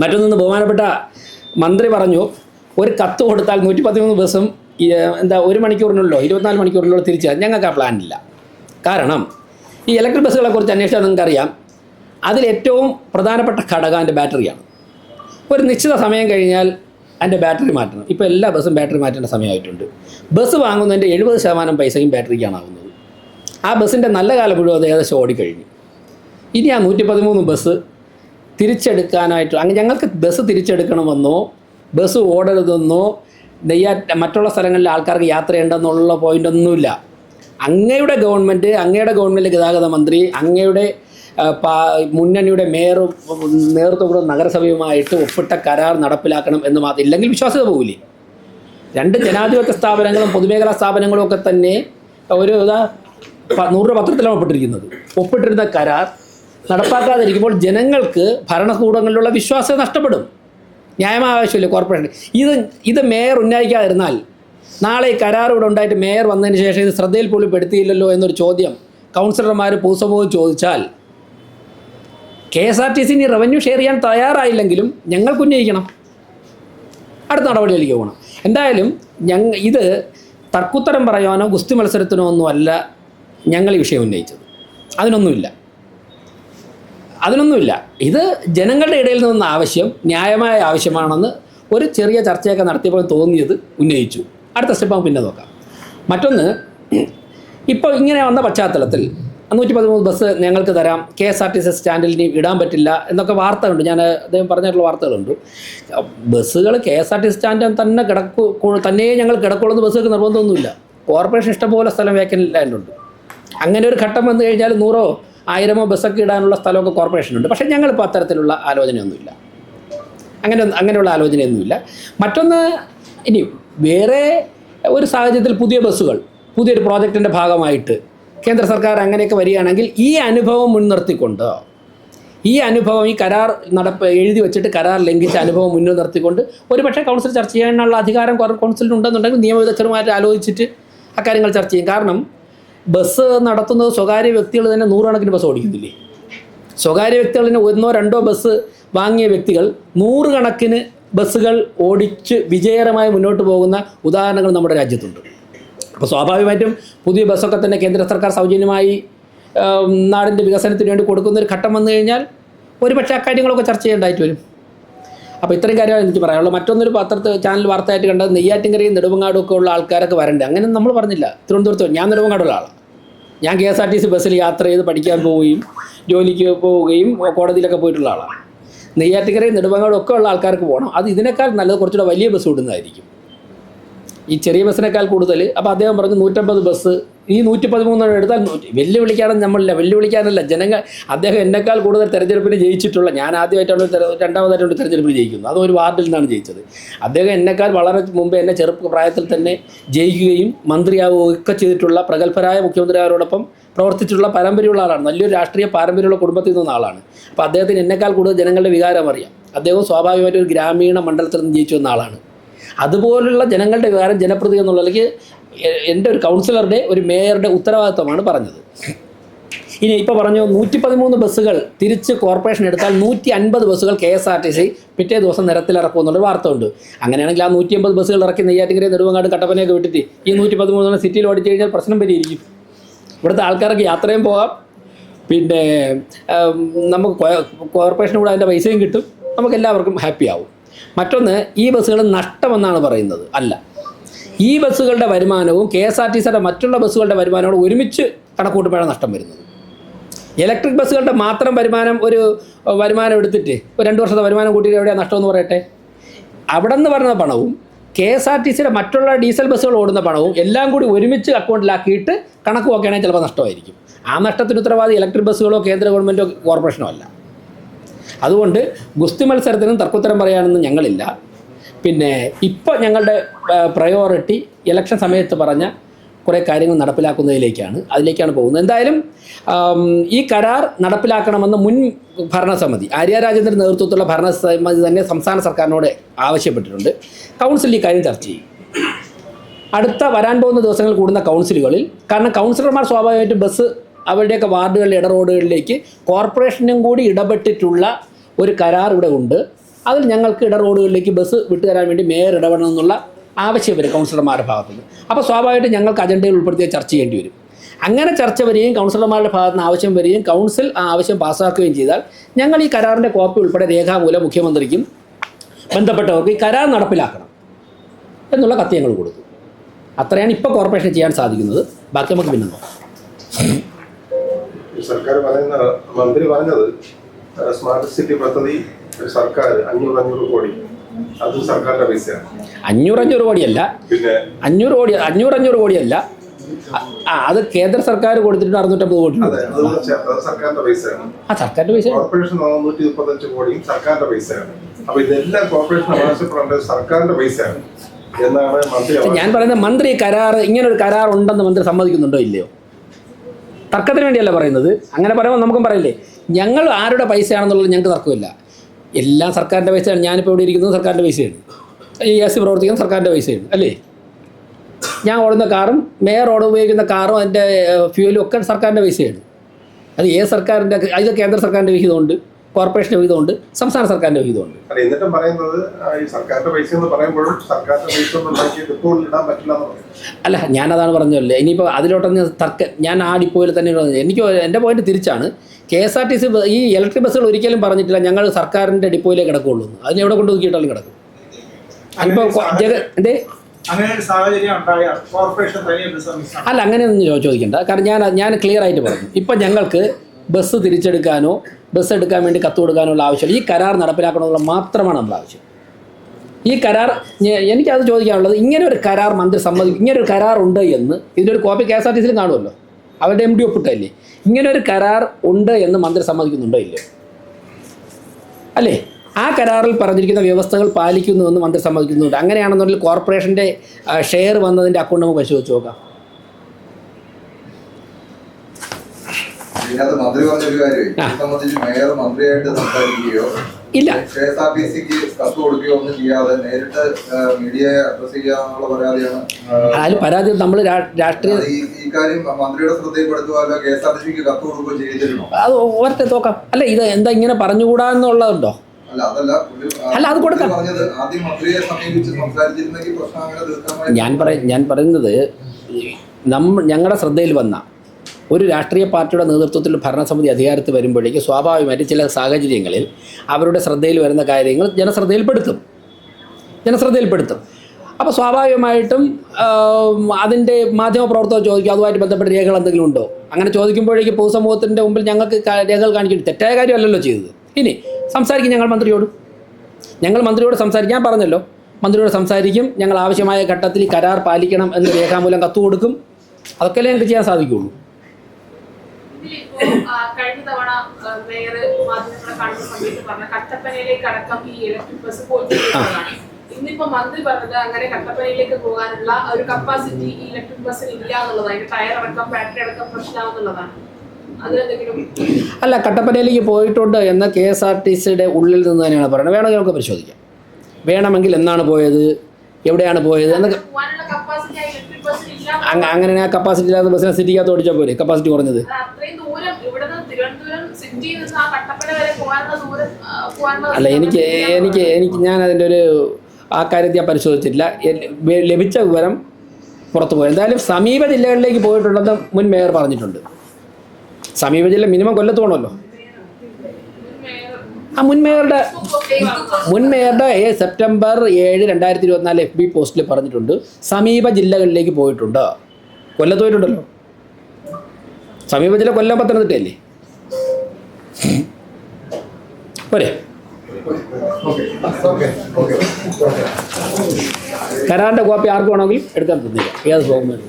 മറ്റൊന്ന് ബഹുമാനപ്പെട്ട മന്ത്രി പറഞ്ഞു ഒരു കത്ത് കൊടുത്താൽ നൂറ്റി പതിമൂന്ന് ബസ്സും എന്താ ഒരു മണിക്കൂറിനുള്ളോ ഇരുപത്തിനാല് മണിക്കൂറിനുള്ളോ തിരിച്ചു തരാം. ഞങ്ങൾക്ക് ആ പ്ലാൻ ഇല്ല. കാരണം ഈ ഇലക്ട്രിക് ബസ്സുകളെ കുറിച്ച് അന്വേഷിച്ചാൽ നിങ്ങൾക്കറിയാം അതിൽ ഏറ്റവും പ്രധാനപ്പെട്ട ഘടകം അതിന്റെ ബാറ്ററിയാണ് ഒരു നിശ്ചിത സമയം കഴിഞ്ഞാൽ അതിന്റെ ബാറ്ററി മാറ്റണം. ഇപ്പോൾ എല്ലാ ബസ്സും ബാറ്ററി മാറ്റേണ്ട സമയമായിട്ടുണ്ട്. ബസ് വാങ്ങുന്നതിന്റെ എഴുപത് ശതമാനം പൈസയും ബാറ്ററിക്കാണ് ആവുന്നത്. ആ ബസ്സിന്റെ നല്ല കാലം മുഴുവൻ അത് ഏകദേശം ഓടിക്കഴിഞ്ഞു. ഇനി ആ നൂറ്റി പതിമൂന്ന് ബസ് തിരിച്ചെടുക്കാനായിട്ട് അങ്ങനെ ഞങ്ങൾക്ക് ബസ് തിരിച്ചെടുക്കണമെന്നോ ബസ് ഓടരുതെന്നോ നെയ്യാ മറ്റുള്ള സ്ഥലങ്ങളിൽ ആൾക്കാർക്ക് യാത്ര ഉണ്ടെന്നുള്ള പോയിന്റ് ഒന്നുമില്ല. അങ്ങയുടെ ഗവൺമെന്റ് അങ്ങയുടെ ഗവൺമെന്റ് ഗതാഗത മന്ത്രി അങ്ങയുടെ മുന്നണിയുടെ മേയറും നേതൃത്വം നഗരസഭയുമായിട്ട് ഒപ്പിട്ട കരാർ നടപ്പിലാക്കണം എന്ന് മാത്രം ഇല്ലെങ്കിൽ വിശ്വാസ്യത പോകില്ലേ രണ്ട് ജനാധിപത്യ സ്ഥാപനങ്ങളും പൊതുമേഖലാ സ്ഥാപനങ്ങളും ഒക്കെ തന്നെ ഒരു നൂറ് പത്രത്തിലാണ് ഒപ്പിട്ടിരിക്കുന്നത്. ഒപ്പിട്ടിരുന്ന കരാർ നടപ്പാക്കാതിരിക്കുമ്പോൾ ജനങ്ങൾക്ക് ഭരണകൂടങ്ങളിലുള്ള വിശ്വാസം നഷ്ടപ്പെടും. ന്യായമായ ആവശ്യമില്ല കോർപ്പറേഷൻ ഇത് ഇത് മേയർ ഉന്നയിക്കാതിരുന്നാൽ നാളെ ഈ കരാർ ഇവിടെ ഉണ്ടായിട്ട് മേയർ വന്നതിന് ശേഷം ഇത് ശ്രദ്ധയിൽ പോലും പെടുത്തിയില്ലല്ലോ എന്നൊരു ചോദ്യം കൗൺസിലർമാർ പൊതുസമൂഹം ചോദിച്ചാൽ K S R T C revenue share ചെയ്യാൻ തയ്യാറായില്ലെങ്കിലും ഞങ്ങൾക്ക് ഉന്നയിക്കണം. അടുത്ത നടപടിയിലേക്ക് പോകണം. എന്തായാലും ഞങ്ങൾ ഇത് തർക്കുത്തരം പറയാനോ ഗുസ്തി മത്സരത്തിനോ ഒന്നുമല്ല ഞങ്ങൾ ഈ വിഷയം ഉന്നയിച്ചത്. അതിനൊന്നുമില്ല. അതിനൊന്നുമില്ല. ഇത് ജനങ്ങളുടെ ഇടയിൽ നിന്ന ആവശ്യം ന്യായമായ ആവശ്യമാണെന്ന് ഒരു ചെറിയ ചർച്ചയൊക്കെ നടത്തിയപ്പോൾ തോന്നിയത് ഉന്നയിച്ചു. അടുത്ത സ്റ്റെപ്പ് നമുക്ക് പിന്നെ നോക്കാം. മറ്റൊന്ന് ഇപ്പോൾ ഇങ്ങനെ വന്ന പശ്ചാത്തലത്തിൽ നൂറ്റി പതിമൂന്ന് ബസ് ഞങ്ങൾക്ക് തരാം K S R T C സ്റ്റാൻഡിൽ ഇടാൻ പറ്റില്ല എന്നൊക്കെ വാർത്തകളുണ്ട്. ഞാൻ അദ്ദേഹം പറഞ്ഞിട്ടുള്ള വാർത്തകളുണ്ട്. ബസ്സുകൾ K S R T C സ്റ്റാൻഡിൽ തന്നെ കിടക്കു തന്നെ ഞങ്ങൾ കിടക്കുള്ളൂ ബസ്സുകൾക്ക് നിർബന്ധമൊന്നുമില്ല. കോർപ്പറേഷൻ ഇഷ്ടംപോലെ സ്ഥലം വേക്കൻ ലാൻഡുണ്ട് അങ്ങനെ ഒരു ഘട്ടം വന്നു കഴിഞ്ഞാൽ നൂറോ ആയിരമോ ബസ്സൊക്കെ ഇടാനുള്ള സ്ഥലമൊക്കെ കോർപ്പറേഷനുണ്ട് പക്ഷേ ഞങ്ങളിപ്പോൾ അത്തരത്തിലുള്ള ആലോചനയൊന്നുമില്ല. അങ്ങനെ അങ്ങനെയുള്ള ആലോചനയൊന്നുമില്ല. മറ്റൊന്ന് ഇനി വേറെ ഒരു സാഹചര്യത്തിൽ പുതിയ ബസ്സുകൾ പുതിയൊരു പ്രോജക്റ്റിന്റെ ഭാഗമായിട്ട് കേന്ദ്ര സർക്കാർ അങ്ങനെയൊക്കെ വരികയാണെങ്കിൽ ഈ അനുഭവം മുൻനിർത്തിക്കൊണ്ട് ഈ അനുഭവം ഈ കരാർ നടപ്പ് എഴുതി വെച്ചിട്ട് കരാർ ലംഘിച്ച അനുഭവം മുന്നിൽ നിർത്തിക്കൊണ്ട് ഒരുപക്ഷെ കൗൺസിൽ ചർച്ച ചെയ്യാനുള്ള അധികാരം കൗൺസിലിനുണ്ടെന്നുണ്ടെങ്കിൽ നിയമവിദഗ്ധരുമായിട്ട് ആലോചിച്ചിട്ട് അക്കാര്യങ്ങൾ ചർച്ച ചെയ്യും. കാരണം ബസ് നടത്തുന്നത് സ്വകാര്യ വ്യക്തികൾ തന്നെ നൂറുകണക്കിന് ബസ് ഓടിക്കുന്നില്ലേ? സ്വകാര്യ വ്യക്തികളിന് ഒന്നോ രണ്ടോ ബസ് വാങ്ങിയ വ്യക്തികൾ നൂറുകണക്കിന് ബസ്സുകൾ ഓടിച്ച് വിജയകരമായി മുന്നോട്ട് പോകുന്ന ഉദാഹരണങ്ങൾ നമ്മുടെ രാജ്യത്തുണ്ട്. അപ്പോൾ സ്വാഭാവികമായിട്ടും പുതിയ ബസ്സൊക്കെ തന്നെ കേന്ദ്ര സർക്കാർ സൗജന്യമായി നാടിന്റെ വികസനത്തിന് വേണ്ടി കൊടുക്കുന്ന ഒരു ഘട്ടം വന്നു കഴിഞ്ഞാൽ ഒരുപക്ഷെ അക്കാര്യങ്ങളൊക്കെ ചർച്ച ചെയ്യേണ്ടതായിട്ട് വരും. അപ്പോൾ ഇത്രയും കാര്യമാണ് എനിക്ക് പറയാനുള്ളത്. മറ്റൊന്നൊരു പത്രത്തിൽ ചാനൽ വാർത്തയായിട്ട് കണ്ടത് നെയ്യാറ്റിൻകരയും നെടുമങ്ങാടും ഒക്കെ ഉള്ള ആൾക്കാരൊക്കെ വരണ്ടേ. അങ്ങനെ നമ്മൾ പറഞ്ഞില്ല. തിരുവനന്തപുരത്ത് ഞാൻ നെടുമങ്ങാടുള്ള ആളാണ് ഞാൻ K S R T C ബസ്സിൽ യാത്ര ചെയ്ത് പഠിക്കാൻ പോവുകയും ജോലിക്ക് പോവുകയും കോടതിയിലൊക്കെ പോയിട്ടുള്ള ആളാണ് നെയ്യാറ്റിൻകരയും നെടുമങ്ങാടും ഒക്കെ ഉള്ള ആൾക്കാർക്ക് പോകണം. അത് ഇതിനേക്കാൾ നല്ലത് കുറച്ചുകൂടെ വലിയ ബസ് വിടുന്നതായിരിക്കും. ഈ ചെറിയ ബസ്സിനേക്കാൾ കൂടുതൽ. അപ്പോൾ അദ്ദേഹം പറഞ്ഞു നൂറ്റമ്പത് ബസ്. ഈ നൂറ്റി പതിമൂന്നെണ്ണം എടുത്താൽ വെല്ലുവിളിക്കാനും നമ്മളില്ല വെല്ലുവിളിക്കാനല്ല. ജനങ്ങൾ അദ്ദേഹം എന്നെക്കാൾ കൂടുതൽ തെരഞ്ഞെടുപ്പിന് ജയിച്ചിട്ടുള്ള ഞാൻ ആദ്യമായിട്ടാണ് രണ്ടാമതായിട്ടാണ് ഒരു തെരഞ്ഞെടുപ്പിന് ജയിക്കുന്നത്. അതും ഒരു വാർഡിൽ നിന്നാണ് ജയിച്ചത്. അദ്ദേഹം എന്നെക്കാൾ വളരെ മുമ്പ് എന്നെ ചെറുപ്പ പ്രായത്തിൽ തന്നെ ജയിക്കുകയും മന്ത്രിയാവുകയും ഒക്കെ ചെയ്തിട്ടുള്ള പ്രഗത്ഭരായ മുഖ്യമന്ത്രിമാരോടൊപ്പം പ്രവർത്തിച്ചിട്ടുള്ള പാരമ്പര്യമുള്ള ആളാണ്. നല്ലൊരു രാഷ്ട്രീയ പാരമ്പര്യമുള്ള കുടുംബത്തിൽ നിന്ന ആളാണ്. അപ്പോൾ അദ്ദേഹത്തിന് എന്നെക്കാൾ കൂടുതൽ ജനങ്ങളുടെ വികാരം അറിയാം. അദ്ദേഹം സ്വാഭാവികമായിട്ടും ഒരു ഗ്രാമീണ മണ്ഡലത്തിൽ നിന്ന് ജയിച്ചു വന്ന ആളാണ്. അതുപോലുള്ള ജനങ്ങളുടെ വികാരം ജനപ്രതി എന്നുള്ളതിലേക്ക് എ- എന്റെ ഒരു കൗൺസിലറുടെ ഒരു മേയറുടെ ഉത്തരവാദിത്തമാണ് പറഞ്ഞത്. ഇനി ഇപ്പോൾ പറഞ്ഞു നൂറ്റി പതിമൂന്ന് ബസ്സുകൾ തിരിച്ച് കോർപ്പറേഷൻ എടുത്താൽ നൂറ്റി അൻപത് ബസ്സുകൾ K S R T C പിറ്റേ ദിവസം നിരത്തിലിറക്കും എന്നുള്ള വാർത്ത ഉണ്ട് അങ്ങനെയാണെങ്കിൽ ആ നൂറ്റി അമ്പത് ബസ്സുകൾ ഇറക്കി നെയ്യാറ്റിങ്കര നെടുവങ്ങാട് കട്ടപ്പനയൊക്കെ വിട്ടിട്ട് ഈ നൂറ്റി പതിമൂന്ന് സിറ്റിയിൽ ഓടിച്ചു കഴിഞ്ഞാൽ പ്രശ്നം പരിഹരിക്കും ഇവിടുത്തെ ആൾക്കാർക്ക് യാത്രയും പോകാം. പിന്നെ നമുക്ക് കോർപ്പറേഷനോട് കോർപ്പറേഷന് കൂടെ അതിന്റെ പൈസയും കിട്ടും. നമുക്ക് എല്ലാവർക്കും ഹാപ്പി ആവും. മറ്റൊന്ന് ഈ ബസ്സുകൾ നഷ്ടമെന്നാണ് പറയുന്നത്. അല്ല. ഈ ബസ്സുകളുടെ വരുമാനവും കെ എസ് ആർ ടി സിയുടെ മറ്റുള്ള ബസ്സുകളുടെ വരുമാനവും ഒരുമിച്ച് കണക്കൂട്ടുമ്പോഴാണ് നഷ്ടം വരുന്നത്. ഇലക്ട്രിക് ബസ്സുകളുടെ മാത്രം വരുമാനം ഒരു വരുമാനം എടുത്തിട്ട് ഒരു രണ്ട് വർഷത്തെ വരുമാനം കൂട്ടിയിട്ട് എവിടെയാണ് നഷ്ടമെന്ന് പറയട്ടെ? അവിടെ നിന്ന് പറഞ്ഞ പണവും കെ എസ് ആർ ടി സിയുടെ മറ്റുള്ള ഡീസൽ ബസ്സുകൾ ഓടുന്ന പണവും എല്ലാം കൂടി ഒരുമിച്ച് അക്കൗണ്ടിലാക്കിയിട്ട് കണക്ക് നോക്കുകയാണെങ്കിൽ ചിലപ്പോൾ നഷ്ടമായിരിക്കും. ആ നഷ്ടത്തിന് ഉത്തരവാദി ഇലക്ട്രിക് ബസ്സുകളോ കേന്ദ്ര ഗവൺമെന്റോ കോർപ്പറേഷനോ അല്ല. അതുകൊണ്ട് ഗുസ്തി മത്സരത്തിനും തർക്കുത്തരം പറയാനൊന്നും ഞങ്ങളില്ല. പിന്നെ ഇപ്പോൾ ഞങ്ങളുടെ പ്രയോറിറ്റി ഇലക്ഷൻ സമയത്ത് പറഞ്ഞ കുറേ കാര്യങ്ങൾ നടപ്പിലാക്കുന്നതിലേക്കാണ് അതിലേക്കാണ് പോകുന്നത്. എന്തായാലും ഈ കരാർ നടപ്പിലാക്കണമെന്ന് മുൻ ഭരണസമിതി ആര്യ രാജേന്ദ്രൻ നേതൃത്വത്തിലുള്ള ഭരണസമിതി തന്നെ സംസ്ഥാന സർക്കാരിനോട് ആവശ്യപ്പെട്ടിട്ടുണ്ട്. കൗൺസിൽ ഈ കാര്യം ചർച്ച ചെയ്യും. അടുത്ത വരാൻ പോകുന്ന ദിവസങ്ങളിൽ കൂടുന്ന കൗൺസിലുകളിൽ കാരണം കൗൺസിലർമാർ സ്വാഭാവികമായിട്ടും ബസ് അവരുടെയൊക്കെ വാർഡുകളിലെ ഇടറോഡുകളിലേക്ക് കോർപ്പറേഷനും കൂടി ഇടപെട്ടിട്ടുള്ള ഒരു കരാർ ഇവിടെ ഉണ്ട്. അതിൽ ഞങ്ങൾക്ക് ഇടറോഡുകളിലേക്ക് ബസ് വിട്ടുതരാൻ വേണ്ടി മേയർ ഇടപെടണം എന്നുള്ള ആവശ്യം വരും കൗൺസിലർമാരുടെ ഭാഗത്തുനിന്ന്. അപ്പോൾ സ്വാഭാവികമായിട്ടും ഞങ്ങൾക്ക് അജണ്ടയിൽ ഉൾപ്പെടുത്തിയ ചർച്ച ചെയ്യേണ്ടി വരും. അങ്ങനെ ചർച്ച വരികയും കൗൺസിലർമാരുടെ ഭാഗത്ത് നിന്ന് ആവശ്യം വരികയും കൗൺസിൽ ആ ആവശ്യം പാസ്സാക്കുകയും ചെയ്താൽ ഞങ്ങൾ ഈ കരാറിന്റെ കോപ്പി ഉൾപ്പെടെ രേഖാമൂലം മുഖ്യമന്ത്രിക്കും ബന്ധപ്പെട്ടവർക്ക് ഈ കരാർ നടപ്പിലാക്കണം എന്നുള്ള കത്ത് ഞങ്ങൾ കൊടുത്തു. അത്രയാണ് ഇപ്പോൾ കോർപ്പറേഷൻ ചെയ്യാൻ സാധിക്കുന്നത്. ബാക്കി നമുക്ക് പിന്നെ നോക്കാം. സർക്കാർ പറയുന്ന മന്ത്രി പറഞ്ഞത് സ്മാർട്ട് സിറ്റി പദ്ധതി സർക്കാർ അഞ്ഞൂറ് അഞ്ഞൂറ് കോടി. അത് സർക്കാരിന്റെ പൈസയാണ്. അഞ്ഞൂറ് അഞ്ഞൂറ് കോടിയല്ല. പിന്നെ അഞ്ഞൂറ് കോടി അഞ്ഞൂറ് അഞ്ഞൂറ് കോടിയല്ല. ആ അത് കേന്ദ്ര സർക്കാർ കൊടുത്തിട്ട് അറുന്നൂറ്റമ്പത് കോടി. സർക്കാരിന്റെ പൈസയാണ്. ആ സർക്കാരിന്റെ പൈസ. കോർപ്പറേഷൻ നാനൂറ്റി മുപ്പത്തഞ്ച് കോടിയും സർക്കാരിന്റെ പൈസയാണ്. അപ്പൊ ഇതെല്ലാം കോർപ്പറേഷൻ ആവശ്യപ്പെടേണ്ടത് സർക്കാരിന്റെ പൈസയാണ്. എന്നാണ് മന്ത്രി ഞാൻ പറയുന്നത് മന്ത്രി കരാർ ഇങ്ങനെ ഒരു കരാർ ഉണ്ടെന്ന് മന്ത്രി സമ്മതിക്കുന്നുണ്ടോ ഇല്ലയോ? തർക്കത്തിന് വേണ്ടിയല്ല പറയുന്നത്. അങ്ങനെ പറയുമ്പോൾ നമുക്കും പറയില്ലേ ഞങ്ങൾ ആരുടെ പൈസയാണെന്നുള്ളത് ഞങ്ങൾക്ക് തർക്കമില്ല. എല്ലാം സർക്കാരിന്റെ പൈസയാണ്. ഞാനിപ്പോൾ ഇവിടെ ഇരിക്കുന്നത് സർക്കാരിന്റെ പൈസയാണ്. ഈ എസ് പ്രവർത്തിക്കുന്ന സർക്കാരിന്റെ പൈസയാണ്. അല്ലേ? ഞാൻ ഓടുന്ന കാറും മേയർ ഓട് ഉപയോഗിക്കുന്ന കാറും അതിന്റെ ഫ്യൂലും ഒക്കെ സർക്കാരിന്റെ പൈസയാണ്. അത് ഏത് സർക്കാരിന്റെ അത് കേന്ദ്ര സർക്കാരിന്റെ വിഹിതമുണ്ട്. കോർപ്പറേഷന്റെ വിഹിതമുണ്ട് സംസ്ഥാന സർക്കാരിന്റെ വിഹിതമുണ്ട് അല്ല എന്നിട്ടും പറയുന്നത് ഈ സർക്കാരിന്റെ പൈസ എന്ന് പറയുമ്പോഴും സർക്കാരിന്റെ പൈസ ഇടാൻ പറ്റില്ല അല്ല ഞാനതാണ് പറഞ്ഞല്ലേ ഇനിയിപ്പോൾ അതിലോട്ടൊന്ന് തർക്ക ഞാൻ ആ ഡിപ്പോയിൽ തന്നെ എനിക്ക് എന്റെ പോയിന്റ് തിരിച്ചാണ് K S R T C ഈ ഇലക്ട്രിക് ബസ്സുകൾ ഒരിക്കലും പറഞ്ഞിട്ടില്ല ഞങ്ങൾ സർക്കാരിന്റെ ഡിപ്പോയിലേ കിടക്കുള്ളൂ എന്ന്. അതിന് എവിടെ കൊണ്ട് നോക്കിയിട്ടാലും കിടക്കും. അതിപ്പോൾ ജഗ ബിസിനസ് അല്ല അങ്ങനെയൊന്നും ചോദിക്കണ്ട. കാരണം ഞാൻ ഞാൻ ക്ലിയർ ആയിട്ട് പറഞ്ഞു. ഇപ്പം ഞങ്ങൾക്ക് ബസ് തിരിച്ചെടുക്കാനോ ബസ് എടുക്കാൻ വേണ്ടി കത്ത് കൊടുക്കാനോ ഉള്ള ആവശ്യമില്ല. ഈ കരാർ നടപ്പിലാക്കണമെന്നുള്ള മാത്രമാണ് നമ്മുടെ ആവശ്യം. ഈ കരാർ എനിക്കത് ചോദിക്കാനുള്ളത് ഇങ്ങനെ ഒരു കരാർ മന്ത്രി സമ്മതി ഇങ്ങനെ ഒരു കരാർ ഉണ്ട് എന്ന് ഇതിന്റെ ഒരു copy K S R T സിയിൽ കാണുമല്ലോ. അവരുടെ എം ഡി ഒപ്പിട്ടല്ലേ ഇങ്ങനെ ഒരു കരാർ ഉണ്ട് എന്ന് മന്ത്രി സമ്മതിക്കുന്നുണ്ടോ ഇല്ലയോ അല്ലേ? ആ കരാറിൽ പറഞ്ഞിരിക്കുന്ന വ്യവസ്ഥകൾ പാലിക്കുന്നുവെന്ന് മന്ത്രി സമ്മതിക്കുന്നുണ്ട്. അങ്ങനെയാണെന്നുണ്ടെങ്കിൽ കോർപ്പറേഷന്റെ ഷെയർ വന്നതിന്റെ അക്കൗണ്ട് നമുക്ക് പരിശോധിച്ച് നോക്കാം. ഇതിനകത്ത് മന്ത്രി പറഞ്ഞൊരു കാര്യം ആ. ഇത് സംബന്ധിച്ച് മേയർ മന്ത്രിയായിട്ട് സംസാരിക്കുകയോ ഇല്ല. കെ എസ് ആർ ടി സിക്ക് കത്ത് കൊടുക്കുകയോ ഒന്നും ചെയ്യാതെ നേരിട്ട് മീഡിയയെ അഡ്രസ് ചെയ്യാന്നുള്ള പരാതിയാണ് ആ, അതിൽ പരാതി നമ്മൾ രാഷ്ട്രീയ ഈ കാര്യം മന്ത്രിയുടെ ശ്രദ്ധയിൽപ്പെടുത്തുകയോ കെ എസ് ആർ ടി സിക്ക് കത്ത് കൊടുക്കുകയോ ചെയ്തിരുന്നോ അത് നോക്കാം അല്ല ഇത് എന്താ ഇങ്ങനെ പറഞ്ഞുകൂടാന്നുള്ളതുണ്ടോ അല്ല അതല്ല അല്ല, അത് കൊടുക്കാം. ഞാൻ പറ ഞാൻ പറയുന്നത് നമ്മ ഞങ്ങളുടെ ശ്രദ്ധയിൽ വന്ന ഒരു രാഷ്ട്രീയ പാർട്ടിയുടെ നേതൃത്വത്തിൽ ഭരണസമിതി അധികാരത്തിൽ വരുമ്പോഴേക്ക് സ്വാഭാവികമായിട്ട് ചില സാഹചര്യങ്ങളിൽ അവരുടെ ശ്രദ്ധയിൽ വരുന്ന കാര്യങ്ങൾ ജനശ്രദ്ധയിൽപ്പെടുത്തും. ജനശ്രദ്ധയിൽപ്പെടുത്തും. അപ്പോൾ സ്വാഭാവികമായിട്ടും അതിന്റെ മാധ്യമപ്രവർത്തകർ ചോദിക്കും അതുമായിട്ട് ബന്ധപ്പെട്ട രേഖകൾ എന്തെങ്കിലും ഉണ്ടോ? അങ്ങനെ ചോദിക്കുമ്പോഴേക്ക് പൊതുസമൂഹത്തിന്റെ മുമ്പിൽ ഞങ്ങൾക്ക് രേഖകൾ കാണിക്കുന്നു തെറ്റായ കാര്യമല്ലല്ലോ ചെയ്തത്. ഇനി സംസാരിക്കും ഞങ്ങൾ മന്ത്രിയോട്. ഞങ്ങൾ മന്ത്രിയോട് സംസാരിക്കും. ഞാൻ പറഞ്ഞല്ലോ മന്ത്രിയോട് സംസാരിക്കും. ഞങ്ങൾ ആവശ്യമായ ഘട്ടത്തിൽ കരാർ പാലിക്കണം എന്ന് രേഖാമൂലം കത്ത് കൊടുക്കും. അതൊക്കെയല്ലേ ഞങ്ങൾക്ക് ചെയ്യാൻ സാധിക്കുകയുള്ളൂ. കഴിഞ്ഞ തവണ മേയർ മാധ്യമങ്ങളെ കാണുന്ന സമയത്ത് പറഞ്ഞ കട്ടപ്പനയിലേക്ക് അടക്കം ഈ ഇലക്ട്രിക് ബസ് പോയിട്ടുള്ളതാണ് ഇന്നിപ്പോ മന്ത്രി പറഞ്ഞത് അങ്ങനെ കട്ടപ്പനയിലേക്ക് പോകാനുള്ള ഒരു കപ്പാസിറ്റി ഈ ഇലക്ട്രിക് ബസ്സിന് ഇല്ല എന്നുള്ളതാണ്. അതിന്റെ ടയർ അടക്കം ബാറ്ററി അടക്കം പ്രശ്നമാണെന്നുള്ളതാണ് അല്ല കട്ടപ്പനയിലേക്ക് പോയിട്ടുണ്ട് എന്ന കെ എസ് ആർ ടി സിയുടെ ഉള്ളിൽ നിന്ന് തന്നെയാണ് പറയുന്നത്. വേണമെങ്കിൽ നമുക്ക് പരിശോധിക്കാം. വേണമെങ്കിൽ എന്നാണ് പോയത്? എവിടെയാണ് പോയത്? എന്നൊക്കെ പോകാനുള്ള കപ്പാസിറ്റി ആ ഇലക്ട്രിക് ബസ്സിന് ഇല്ല അങ്ങ അങ്ങനെ ആ കപ്പാസിറ്റി ഇല്ലാത്ത ബസ്സിനെ സിറ്റിക്കകത്ത് ഓടിച്ചാൽ പോരെ. കപ്പാസിറ്റി കുറഞ്ഞത്. അല്ല എനിക്ക് എനിക്ക് എനിക്ക് ഞാൻ അതിന്റെ ഒരു ആ കാര്യത്തിൽ ഞാൻ പരിശോധിച്ചിട്ടില്ല. ലഭിച്ച വിവരം പുറത്തു പോയി. എന്തായാലും സമീപ ജില്ലകളിലേക്ക് പോയിട്ടുണ്ടെന്ന് മുൻ മേയർ പറഞ്ഞിട്ടുണ്ട്. സമീപ ജില്ല മിനിമം കൊല്ലത്ത് പോകണമല്ലോ ആ മുൻമേയറുടെ മുൻമേയറുടെ സെപ്റ്റംബർ ഏഴ് രണ്ടായിരത്തി ഇരുപത്തിനാല് എഫ് ബി പോസ്റ്റിൽ പറഞ്ഞിട്ടുണ്ട് സമീപ ജില്ലകളിലേക്ക് പോയിട്ടുണ്ട്. കൊല്ലത്ത് പോയിട്ടുണ്ടല്ലോ. സമീപ ജില്ല കൊല്ലം പത്തനംതിട്ടയല്ലേ? പോരെ. കരാറിന്റെ കോപ്പി ആർക്ക് വേണമെങ്കിൽ എടുക്കാൻ തന്നില്ല. ഏത് പോകുന്നില്ല